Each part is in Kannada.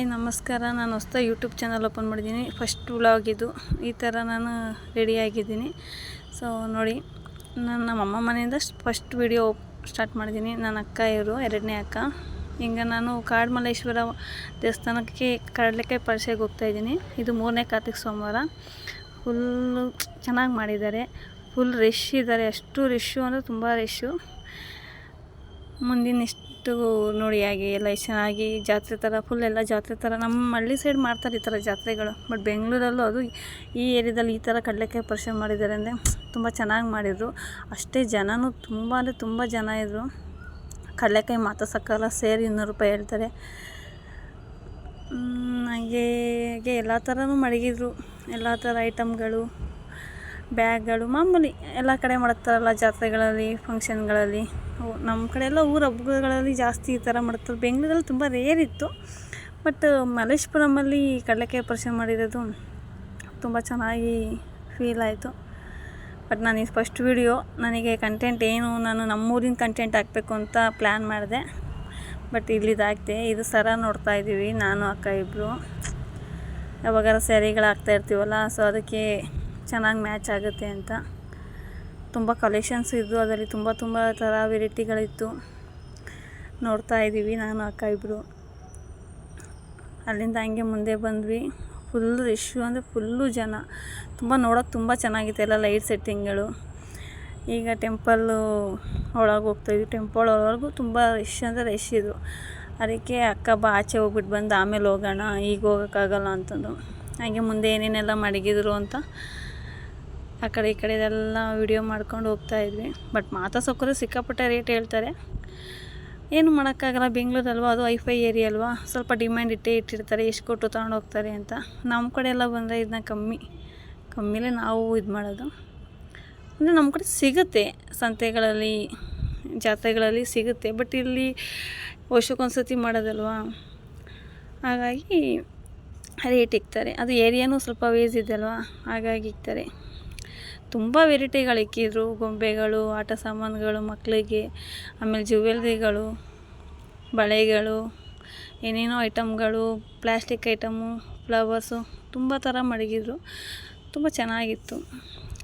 ಹಾಯ್, ನಮಸ್ಕಾರ. ನಾನು ಹೊಸ ಯೂಟ್ಯೂಬ್ ಚಾನಲ್ ಓಪನ್ ಮಾಡಿದ್ದೀನಿ. ಫಸ್ಟ್ ವ್ಲಾಗ್ ಇದು. ಈ ಥರ ನಾನು ರೆಡಿಯಾಗಿದ್ದೀನಿ ಸೊ ನೋಡಿ, ನಾನು ನಮ್ಮಮ್ಮ ಮನೆಯಿಂದ ಫಸ್ಟ್ ವಿಡಿಯೋ ಸ್ಟಾರ್ಟ್ ಮಾಡಿದ್ದೀನಿ. ನನ್ನ ಅಕ್ಕ, ಇವರು, ಎರಡನೇ ಅಕ್ಕ. ಈಗ ನಾನು ಕಾಡ್ಮಲ್ಲೇಶ್ವರ ದೇವಸ್ಥಾನಕ್ಕೆ ಕಡಲೆಕಾಯಿ ಹೋಗ್ತಾ ಹೋಗ್ತಾಯಿದ್ದೀನಿ ಇದು ಮೂರನೇ ಕಾರ್ತಿಕ ಸೋಮವಾರ. ಫುಲ್ಲು ಚೆನ್ನಾಗಿ ಮಾಡಿದ್ದಾರೆ. ಫುಲ್ ರಶ್ ಇದ್ದಾರೆ. ಅಷ್ಟು ರಶ್ಶು ಅಂದರೆ ತುಂಬ ರಶ್ಶು ಮುಂದಿನ ಇಷ್ಟು ನೋಡಿ ಹಾಗೆ ಎಲ್ಲ ಎಷ್ಟು ಚೆನ್ನಾಗಿ ಜಾತ್ರೆ ಥರ ಫುಲ್ ಎಲ್ಲ ಜಾತ್ರೆ ಥರ. ನಮ್ಮ ಹಳ್ಳಿ ಸೈಡ್ ಮಾಡ್ತಾರೆ ಈ ಥರ ಜಾತ್ರೆಗಳು ಬಟ್ ಬೆಂಗಳೂರಲ್ಲೂ ಅದು ಈ ಏರಿಯಾದಲ್ಲಿ ಈ ಥರ ಕಡಲೆಕಾಯಿ ಪರಿಷೆ ಮಾಡಿದ್ದಾರೆ ಅಂದರೆ ತುಂಬ ಚೆನ್ನಾಗಿ ಮಾಡಿದರು. ಅಷ್ಟೇ ಜನನೂ ತುಂಬ ಅಂದರೆ ತುಂಬ ಜನ ಇದ್ದರು ಕಡಲೆಕಾಯಿ ಮಾತ್ರ ಸಕ್ಕಲ್ಲ ಸೇರಿ ಇನ್ನೂರು ರೂಪಾಯಿ ಹೇಳ್ತಾರೆ. ಹಾಗೆ ಎಲ್ಲ ಥರನೂ ಮಡಗಿದ್ರು. ಎಲ್ಲ ಥರ ಐಟಮ್ಗಳು ಬ್ಯಾಗ್ಗಳು ಮಾಮೂಲಿ ಎಲ್ಲ ಕಡೆ ಮಾಡ್ತಾರಲ್ಲ ಜಾತ್ರೆಗಳಲ್ಲಿ ಫಂಕ್ಷನ್ಗಳಲ್ಲಿ ನಮ್ಮ ಕಡೆ ಎಲ್ಲ ಊರ ಹಬ್ಬಗಳಲ್ಲಿ ಜಾಸ್ತಿ ಈ ಥರ ಮಾಡ್ತಾರೆ. ಬೆಂಗಳೂರಲ್ಲಿ ತುಂಬ ರೇರ್ ಇತ್ತು. ಬಟ್ ಮಲ್ಲೇಶ್ಪುರಮಲ್ಲಿ ಕಡಲೆಕಾಯಿ ಪರಿಚಯ ಮಾಡಿರೋದು ತುಂಬ ಚೆನ್ನಾಗಿ ಫೀಲ್ ಆಯಿತು. ಬಟ್, ನಾನು ಈ ಫಸ್ಟ್ ವಿಡಿಯೋ ನನಗೆ ಕಂಟೆಂಟ್ ಏನು, ನಾನು ನಮ್ಮೂರಿನ ಕಂಟೆಂಟ್ ಹಾಕಬೇಕು ಅಂತ ಪ್ಲ್ಯಾನ್ ಮಾಡಿದೆ. ಬಟ್, ಇಲ್ಲಿದಾಗ್ದೆ, ಇದು ಸರ ನೋಡ್ತಾ ಇದ್ದೀವಿ, ನಾನು, ಅಕ್ಕ ಇಬ್ಬರು ಯಾವಾಗಾರ ಸ್ಯಾರಿಗಳು ಹಾಕ್ತಾ ಇರ್ತೀವಲ್ಲ ಸೊ ಅದಕ್ಕೆ ಚೆನ್ನಾಗಿ ಮ್ಯಾಚ್ ಆಗುತ್ತೆ ಅಂತ. ತುಂಬ ಕಲೆಕ್ಷನ್ಸ್ ಇದ್ದು, ಅದರಲ್ಲಿ ತುಂಬ ತುಂಬ ಥರ ವೆರೈಟಿಗಳಿತ್ತು ನೋಡ್ತಾ ಇದ್ದೀವಿ ನಾನು ಅಕ್ಕ ಇಬ್ಬರು ಅಲ್ಲಿಂದ ಹಂಗೆ ಮುಂದೆ ಬಂದ್ವಿ. ಫುಲ್ ರಶ್ಶು ಅಂದರೆ ಫುಲ್ಲು ಜನ. ತುಂಬ ನೋಡೋಕೆ ತುಂಬ ಚೆನ್ನಾಗಿತ್ತು ಎಲ್ಲ ಲೈಟ್ ಸೆಟ್ಟಿಂಗ್ಗಳು ಈಗ ಟೆಂಪಲ್ಲು ಒಳಗೆ ಹೋಗ್ತಾಯಿದ್ವಿ ಟೆಂಪಲ್ ಒಳಗೂ ತುಂಬ ರಶ್ ಅಂದರೆ ರಶ್ ಇದ್ದರು ಅದಕ್ಕೆ ಅಕ್ಕ ಬಾ, ಆಚೆ ಹೋಗ್ಬಿಟ್ಟು ಬಂದು, ಆಮೇಲೆ ಹೋಗೋಣ, ಈಗ ಹೋಗೋಕ್ಕಾಗಲ್ಲ ಅಂತಂದು. ಹಾಗೆ ಮುಂದೆ ಏನೇನೆಲ್ಲ ಮಡಗಿದ್ರು ಅಂತ ಆ ಕಡೆ ಈ ಕಡೆ ಎಲ್ಲ ವಿಡಿಯೋ ಮಾಡ್ಕೊಂಡು ಹೋಗ್ತಾ ಇದ್ವಿ. ಬಟ್ ಮಾತಾಡ್ಸೋಕ್ಕೋದ್ರೆ ಸಿಕ್ಕಾಪಟ್ಟೆ ರೇಟ್ ಹೇಳ್ತಾರೆ. ಏನು ಮಾಡೋಕ್ಕಾಗಲ್ಲ, ಬೆಂಗಳೂರಲ್ವಾ? ಅದು ಐಫೈ ಏರಿಯಾ ಅಲ್ವಾ? ಸ್ವಲ್ಪ ಡಿಮ್ಯಾಂಡ್ ಇಟ್ಟೇ ಇಟ್ಟಿರ್ತಾರೆ. ಎಷ್ಟು ಕೊಟ್ಟು ತೊಗೊಂಡು ಹೋಗ್ತಾರೆ ಅಂತ. ನಮ್ಮ ಕಡೆ ಎಲ್ಲ ಬಂದರೆ ಇದನ್ನ ಕಮ್ಮಿ. ಕಮ್ಮಿಲೇ ನಾವು ಇದು ಮಾಡೋದು. ಅಂದರೆ ನಮ್ಮ ಕಡೆ ಸಿಗುತ್ತೆ. ಸಂತೆಗಳಲ್ಲಿ, ಜಾತ್ರೆಗಳಲ್ಲಿ ಸಿಗುತ್ತೆ. ಬಟ್ ಇಲ್ಲಿ ವರ್ಷಕ್ಕೊಂದ್ಸತಿ ಮಾಡೋದಲ್ವಾ? ಹಾಗಾಗಿ ರೇಟ್ ಇಕ್ತಾರೆ. ಅದು ಏರಿಯಾನೂ ಸ್ವಲ್ಪ ವೇಸ್ ಇದೆ ಅಲ್ವಾ? ಹಾಗಾಗಿ ಇಕ್ತಾರೆ. ತುಂಬ ವೆರೈಟಿಗಳು ಇಕ್ಕಿದ್ರು. ಗೊಂಬೆಗಳು, ಆಟ ಸಾಮಾನುಗಳು ಮಕ್ಕಳಿಗೆ ಆಮೇಲೆ ಜ್ಯುವೆಲ್ರಿಗಳು ಬಳೆಗಳು, ಏನೇನೋ ಐಟಮ್ಗಳು ಪ್ಲ್ಯಾಸ್ಟಿಕ್ ಐಟಮು, ಫ್ಲವರ್ಸು ತುಂಬ ಥರ ಮಡಗಿದ್ರು. ತುಂಬ ಚೆನ್ನಾಗಿತ್ತು.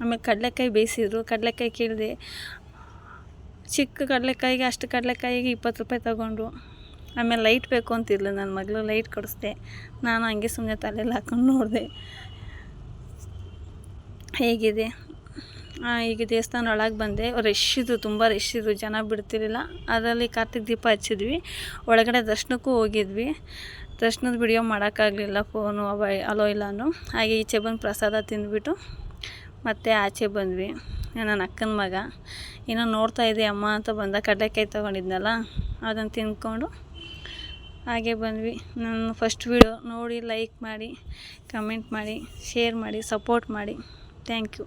ಆಮೇಲೆ ಕಡಲೆಕಾಯಿ ಬೇಯಿಸಿದ್ರು. ಕಡಲೆಕಾಯಿ ಕೇಳಿದೆ, ಚಿಕ್ಕ ಕಡಲೆಕಾಯಿಗೆ ಅಷ್ಟು ಕಡಲೆಕಾಯಿಗೆ ಇಪ್ಪತ್ತು ರೂಪಾಯಿ ತಗೊಂಡ್ರು. ಆಮೇಲೆ ಲೈಟ್ ಬೇಕು ಅಂತಿದ್ಲು ನನ್ನ ಮಗಳು, ಲೈಟ್ ಕೊಡಿಸ್ದೆ. ನಾನು ಹಂಗೆ ಸುಮ್ಮನೆ ತಲೆಯಲ್ಲಿ ಹಾಕೊಂಡು ನೋಡಿದೆ. ಹೇಗಿದೆ? ಈಗ ದೇವಸ್ಥಾನ ಒಳಗೆ ಬಂದೆ. ರಶ್ ಇದು, ತುಂಬ ರಶ್ ಇದು. ಜನ ಬಿಡ್ತಿರಲಿಲ್ಲ. ಅದರಲ್ಲಿ ಕಾರ್ತಿಕ್ ದೀಪ ಹಚ್ಚಿದ್ವಿ. ಒಳಗಡೆ ದರ್ಶನಕ್ಕೂ ಹೋಗಿದ್ವಿ. ದರ್ಶನದ ವಿಡಿಯೋ ಮಾಡೋಕ್ಕಾಗಲಿಲ್ಲ ಫೋನು ಅವ ಅಲೋ ಇಲ್ಲ ಅಂದರು ಹಾಗೆ ಈಚೆ ಬಂದು ಪ್ರಸಾದ ತಿಂದ್ಬಿಟ್ಟು ಮತ್ತೆ ಆಚೆ ಬಂದ್ವಿ. ನನ್ನ ಅಕ್ಕನ ಮಗ. ಏನೋ ನೋಡ್ತಾ ಇದ್ದೆ ಅಮ್ಮ ಅಂತ ಬಂದ. ಕಡಲೆಕಾಯಿ ತೊಗೊಂಡಿದ್ನಲ್ಲ, ಅದನ್ನು ತಿಂದ್ಕೊಂಡು ಹಾಗೆ ಬಂದ್ವಿ. ನನ್ನ ಫಸ್ಟ್ ವಿಡಿಯೋ ನೋಡಿ ಲೈಕ್ ಮಾಡಿ ಕಮೆಂಟ್ ಮಾಡಿ ಶೇರ್ ಮಾಡಿ ಸಪೋರ್ಟ್ ಮಾಡಿ. Thank you